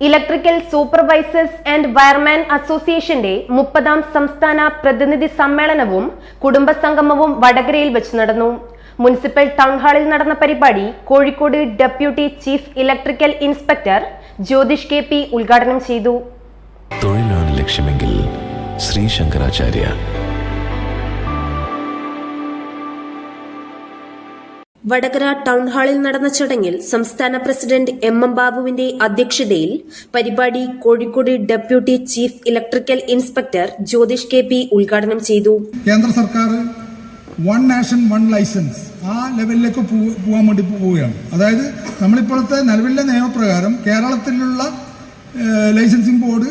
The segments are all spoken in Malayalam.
ഇലക്ട്രിക്കൽ സൂപ്പർവൈസേഴ്സ് ആൻഡ് വയർമാൻ അസോസിയേഷന്റെ മുപ്പതാം സംസ്ഥാന പ്രതിനിധി സമ്മേളനവും കുടുംബസംഗമവും വടകരയിൽ വെച്ച് നടന്നു. മുനിസിപ്പൽ ടൗൺഹാളിൽ നടന്ന പരിപാടി Kozhikode deputy chief electrical inspector Jyothish K P ഉദ്ഘാടനം ചെയ്തു. തൊഴിലാണ് ലക്ഷ്യമെങ്കിൽ ശ്രീ ശങ്കരാചാര്യ വടകര ടൗൺ ഹാളിൽ നടന്ന ചടങ്ങിൽ സംസ്ഥാന പ്രസിഡന്റ് എം എം ബാബുവിന്റെ അധ്യക്ഷതയിൽ പരിപാടി Kozhikode deputy chief electrical inspector Jyothish K P ഉദ്ഘാടനം ചെയ്തു. കേന്ദ്ര സർക്കാർ വൺ നാഷൻ വൺ ലൈസൻസ് ആ ലെവലിലേക്ക് പോകാൻ വേണ്ടി പോവുകയാണ്. അതായത് നമ്മളിപ്പോഴത്തെ നിലവിലെ നിയമപ്രകാരം കേരളത്തിലുള്ള ലൈസൻസിംഗ് ബോർഡ്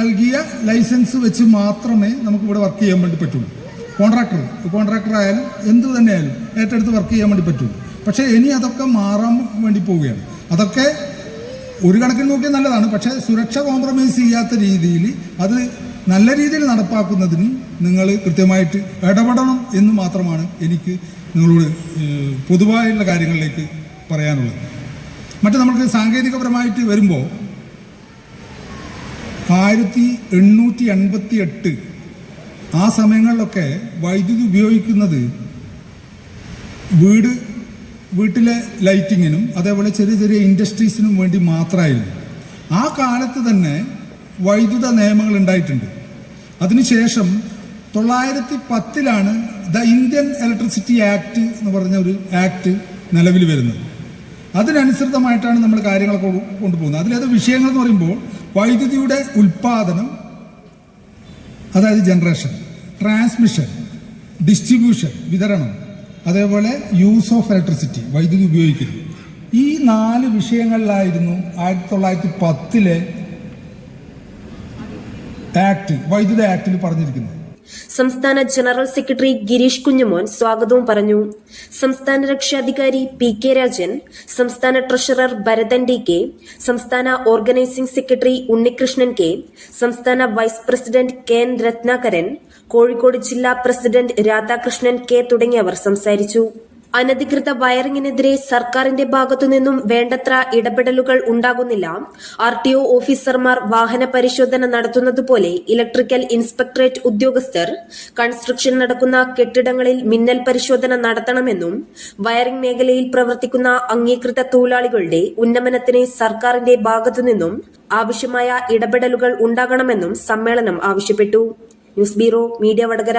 നൽകിയ ലൈസൻസ് വെച്ച് മാത്രമേ നമുക്ക് ഇവിടെ വർക്ക് ചെയ്യാൻ വേണ്ടി പറ്റുള്ളൂ. കോൺട്രാക്ടർ കോൺട്രാക്ടർ ആയാലും എന്ത് തന്നെയായാലും ഏറ്റെടുത്ത് വർക്ക് ചെയ്യാൻ വേണ്ടി പറ്റും. പക്ഷേ ഇനി അതൊക്കെ മാറാൻ വേണ്ടി പോവുകയാണ്. അതൊക്കെ ഒരു കണക്കിന് നോക്കിയാൽ നല്ലതാണ്. പക്ഷേ സുരക്ഷ കോംപ്രമൈസ് ചെയ്യാത്ത രീതിയിൽ അത് നല്ല രീതിയിൽ നടപ്പാക്കുന്നതിന് നിങ്ങൾ കൃത്യമായിട്ട് ഇടപെടണം എന്ന് മാത്രമാണ് എനിക്ക് നിങ്ങളോട് പൊതുവായുള്ള കാര്യങ്ങളിലേക്ക് പറയാനുള്ളത്. മറ്റു നമുക്ക് സാങ്കേതികപരമായിട്ട് വരുമ്പോൾ ആയിരത്തി എണ്ണൂറ്റി എൺപത്തി എട്ട് ആ സമയങ്ങളിലൊക്കെ വൈദ്യുതി ഉപയോഗിക്കുന്നത് വീട് വീട്ടിലെ ലൈറ്റിങ്ങിനും അതേപോലെ ചെറിയ ചെറിയ ഇൻഡസ്ട്രീസിനും വേണ്ടി മാത്രമായിരുന്നു. ആ കാലത്ത് തന്നെ വൈദ്യുത നിയമങ്ങൾ ഉണ്ടായിട്ടുണ്ട്. അതിനുശേഷം തൊള്ളായിരത്തി പത്തിലാണ് ദ ഇന്ത്യൻ ഇലക്ട്രിസിറ്റി ആക്ട് എന്ന് പറഞ്ഞ ഒരു ആക്ട് നിലവിൽ വരുന്നത്. അതിനനുസൃതമായിട്ടാണ് നമ്മൾ കാര്യങ്ങളൊക്കെ കൊണ്ടുപോകുന്നത്. അതിലേത് വിഷയങ്ങൾ എന്ന് പറയുമ്പോൾ വൈദ്യുതിയുടെ ഉൽപാദനം അതായത് ജനറേഷൻ ട്രാൻസ്മിഷൻ ഡിസ്ട്രിബ്യൂഷൻ വിതരണം അതേപോലെ യൂസ് ഓഫ് ഇലക്ട്രിസിറ്റി വൈദ്യുതി ഉപയോഗിക്കുന്നു. ഈ നാല് വിഷയങ്ങളിലായിരുന്നു ആയിരത്തി തൊള്ളായിരത്തി പത്തിലെ ആക്ട് വൈദ്യുത ആക്ടിൽ പറഞ്ഞിരിക്കുന്നത്. സംസ്ഥാന ജനറൽ സെക്രട്ടറി ഗിരീഷ് കുഞ്ഞുമോൻ സ്വാഗതവും പറഞ്ഞു. സംസ്ഥാന രക്ഷാധികാരി പി കെ രാജൻ സംസ്ഥാന ട്രഷറർ ഭരതൻ ഡി കെ സംസ്ഥാന ഓർഗനൈസിംഗ് സെക്രട്ടറി ഉണ്ണികൃഷ്ണൻ കെ സംസ്ഥാന vice president K N Rathnakaran Kozhikode ജില്ലാ പ്രസിഡന്റ് രാധാകൃഷ്ണൻ കെ തുടങ്ങിയവർ സംസാരിച്ചു. അനധികൃത വയറിംഗിനെതിരെ സർക്കാരിന്റെ ഭാഗത്തുനിന്നും വേണ്ടത്ര ഇടപെടലുകൾ ഉണ്ടാകുന്നില്ല. ആർ ടി ഒ ഓഫീസർമാർ വാഹന പരിശോധന നടത്തുന്നതുപോലെ ഇലക്ട്രിക്കൽ ഇൻസ്പെക്ടറേറ്റ് ഉദ്യോഗസ്ഥർ കൺസ്ട്രക്ഷൻ നടക്കുന്ന കെട്ടിടങ്ങളിൽ മിന്നൽ പരിശോധന നടത്തണമെന്നും വയറിംഗ് മേഖലയിൽ പ്രവർത്തിക്കുന്ന അംഗീകൃത തൊഴിലാളികളുടെ ഉന്നമനത്തിന് സർക്കാരിന്റെ ഭാഗത്തുനിന്നും ആവശ്യമായ ഇടപെടലുകൾ ഉണ്ടാകണമെന്നും സമ്മേളനം ആവശ്യപ്പെട്ടു. News bureau media Vadakara.